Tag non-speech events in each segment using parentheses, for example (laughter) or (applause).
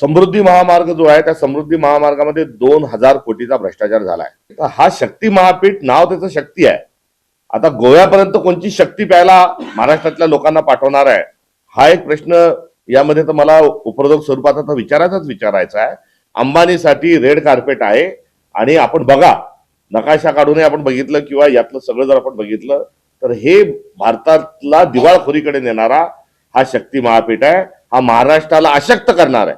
समृद्धी महामार्ग जो आहे त्या समृद्धी महामार्गामध्ये दोन हजार कोटीचा भ्रष्टाचार झालाय. तर हा शक्ती महापीठ नाव त्याचं शक्ती आहे. आता गोव्यापर्यंत कोणची शक्ती प्यायला महाराष्ट्रातल्या लोकांना पाठवणार आहे? हा एक प्रश्न यामध्ये तर मला उपरोधक स्वरूपात आता विचारायचाच विचारायचा आहे. अंबानीसाठी रेड कार्पेट आहे आणि आपण बघा नकाशा काढूनही आपण बघितलं किंवा यातलं सगळं जर आपण बघितलं तर हे भारतातला दिवाळखोरीकडे नेणारा हा शक्ती महापीठ आहे. हा महाराष्ट्राला अशक्त करणार आहे.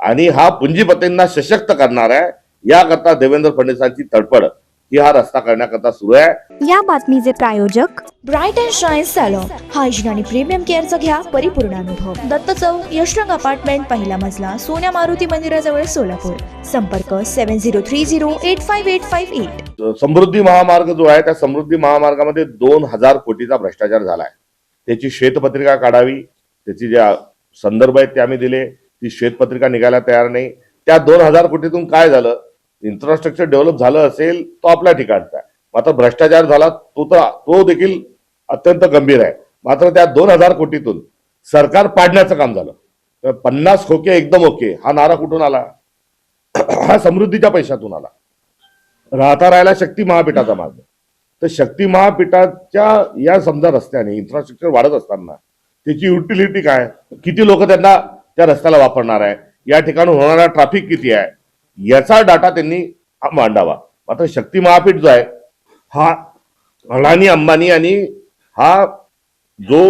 आणि हा पुंजीपतींना सशक्त करणार आहे. याकरता देवेंद्र फडणवीसांची तडफड ही हा रस्ता करण्याकरता सुरू आहे. या बातमीचे प्रायोजक bright and shine salon. Hygiene आणि प्रीमियम केअरचा घ्या परिपूर्ण अनुभव. दत्त चौक यशरंग अपार्टमेंट पहिला मजला सोन्या मारुती मंदिराजवळ सोलापूर. संपर्क seven zero three zero eight five eight five eight Samruddhi Mahamarg जो आहे त्या समृद्धी महामार्गामध्ये दोन हजार कोटीचा भ्रष्टाचार झालाय. त्याची श्वेतपत्रिका काढावी त्याची ज्या संदर्भ आहेत ते आम्ही दिले. ती श्वेतपत्रिका निघायला तयार नाही. त्या दोन हजार कोटीतून काय झालं? इन्फ्रास्ट्रक्चर डेव्हलप झालं असेल तो आपल्या ठिकाणचा आहे. मात्र भ्रष्टाचार झाला तो तर तो देखील अत्यंत गंभीर आहे. मात्र त्या दोन हजार कोटीतून सरकार पाडण्याचं काम झालं. तर पन्नास खोके एकदम ओके. हा नारा कुठून आला? (clears throat) हा समृद्धीच्या पैशातून आला. राहता राहायला शक्ती महापीठाचा मार्ग. तर शक्ती महापीठाच्या या समजा रस्त्याने इन्फ्रास्ट्रक्चर वाढत असताना त्याची युटिलिटी काय? किती लोक त्यांना त्या रस्त्याला वापरणार आहे. या ठिकाणी होणारा ट्रॅफिक किती आहे? याचा डाटा त्यांनी मांडावा. मात्र शक्ती महापीठ जो आहे हा अडाणी अंबानी आणि हा जो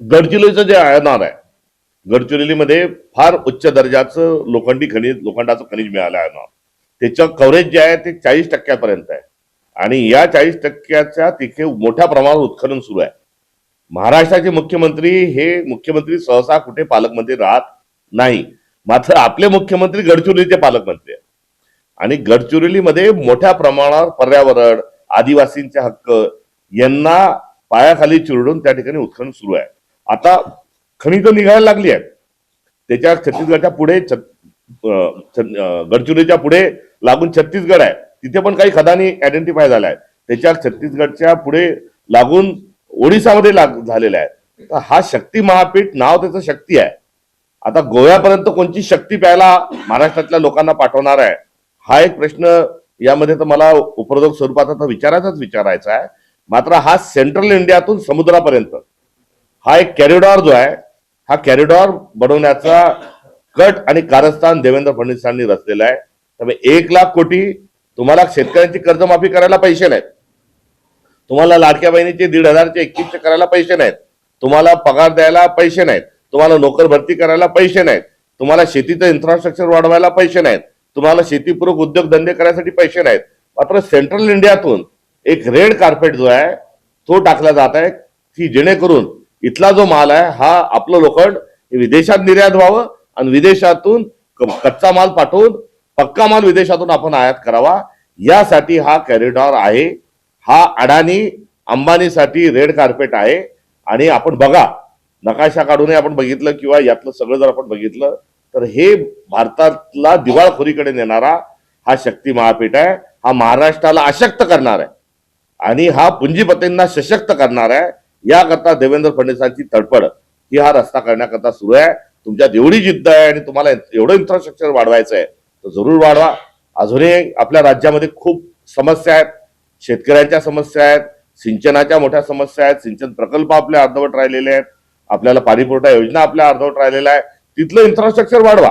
गडचिरोलीचं जे येणार आहे गडचिरोलीमध्ये फार उच्च दर्जाचं लोखंडी खनिज लोखंडाचं खनिज मिळालं आहे ना त्याचं कव्हरेज जे आहे ते चाळीस टक्क्यापर्यंत आहे. आणि या चाळीस टक्क्याच्या तिथे मोठ्या प्रमाणावर उत्खनन सुरू आहे. महाराष्ट्राचे मुख्यमंत्री हे मुख्यमंत्री सहसा कुठे पालकमंत्री राहत नाही. मात्र आपले मुख्यमंत्री गडचिरोलीचे पालकमंत्री आहेत. आणि गडचिरोलीमध्ये मोठ्या प्रमाणावर पर्यावरण आदिवासींचे हक्क यांना पायाखाली चिरडून त्या ठिकाणी उत्खनन सुरू आहे. आता खनिज निघायला लागली आहेत. त्याच्या छत्तीसगडच्या पुढे छत- गडचिरोलीच्या पुढे लागून छत्तीसगड आहे. तिथे पण काही खदानी आयडेंटिफाय झाल्या आहेत. त्याच्या छत्तीसगडच्या पुढे लागून ओडिसामध्ये लाग झालेल्या आहेत. तर हा शक्ती महापीठ नाव त्याचं शक्ती आहे. आता गोव्यापर्यंत कोणची शक्ती प्यायला महाराष्ट्रातल्या लोकांना पाठवणार आहे? हा एक प्रश्न यामध्ये तर मला उपरोधक स्वरूपात आता विचारायचाच विचारायचा आहे. मात्र हा सेंट्रल इंडियातून समुद्रापर्यंत हा एक कॅरिडॉर जो आहे हा कॅरिडॉर बनवण्याचा कट आणि कारस्थान देवेंद्र फडणवीसांनी रचलेला आहे. त्यामुळे एक लाख कोटी तुम्हाला शेतकऱ्यांची कर्जमाफी करायला पैसे नाहीत. तुम्हाला लाडक्या बहिणीचे दीड हजारचे एकतीसशे करायला पैसे नाहीत. तुम्हाला पगार द्यायला पैसे नाहीत. तुम्हाला नोकर भरती करायला पैसे नाहीत. तुम्हाला शेतीचं इन्फ्रास्ट्रक्चर वाढवायला पैसे नाहीत. तुम्हाला शेतीपूरक उद्योगधंदे करायसाठी पैसे नाहीत. मात्र सेंट्रल इंडियातून एक रेड कार्पेट जो आहे तो टाकला जात आहे की जेणेकरून इथला जो माल आहे हा आपलं लोखंड विदेशात निर्यात व्हावं आणि विदेशातून क- कच्चा माल पाठवून पक्का माल विदेशातून आपण आयात करावा. यासाठी हा कॅरिडॉर आहे. हा अडाणी अंबानीसाठी रेड कार्पेट आहे. आणि आपण बघा नकाशा काढूनही आपण बघितलं किंवा यातलं सगळं जर आपण बघितलं तर हे भारतातला दिवाळखोरीकडे नेणारा हा शक्ती महापीठ आहे. हा महाराष्ट्राला अशक्त करणार आहे. आणि हा पुंजीपतींना सशक्त करणार आहे. याकरता देवेंद्र फडणवीसांची तडफड ही हा रस्ता करण्याकरता सुरू आहे. तुमच्यात एवढी जिद्द आहे आणि तुम्हाला एवढं इन्फ्रास्ट्रक्चर वाढवायचं आहे तर जरूर वाढवा. अजूनही आपल्या राज्यामध्ये खूप समस्या आहेत. शेतकऱ्यांच्या समस्या आहेत सिंचनाच्या मोठ्या समस्या आहेत सिंचन प्रकल्प आपले अर्धवट राहिलेले आहेत आपल्याला पाणीपुरवठा योजना आपल्या अर्धवट राहिलेल्या आहे तिथलं इन्फ्रास्ट्रक्चर वाढवा.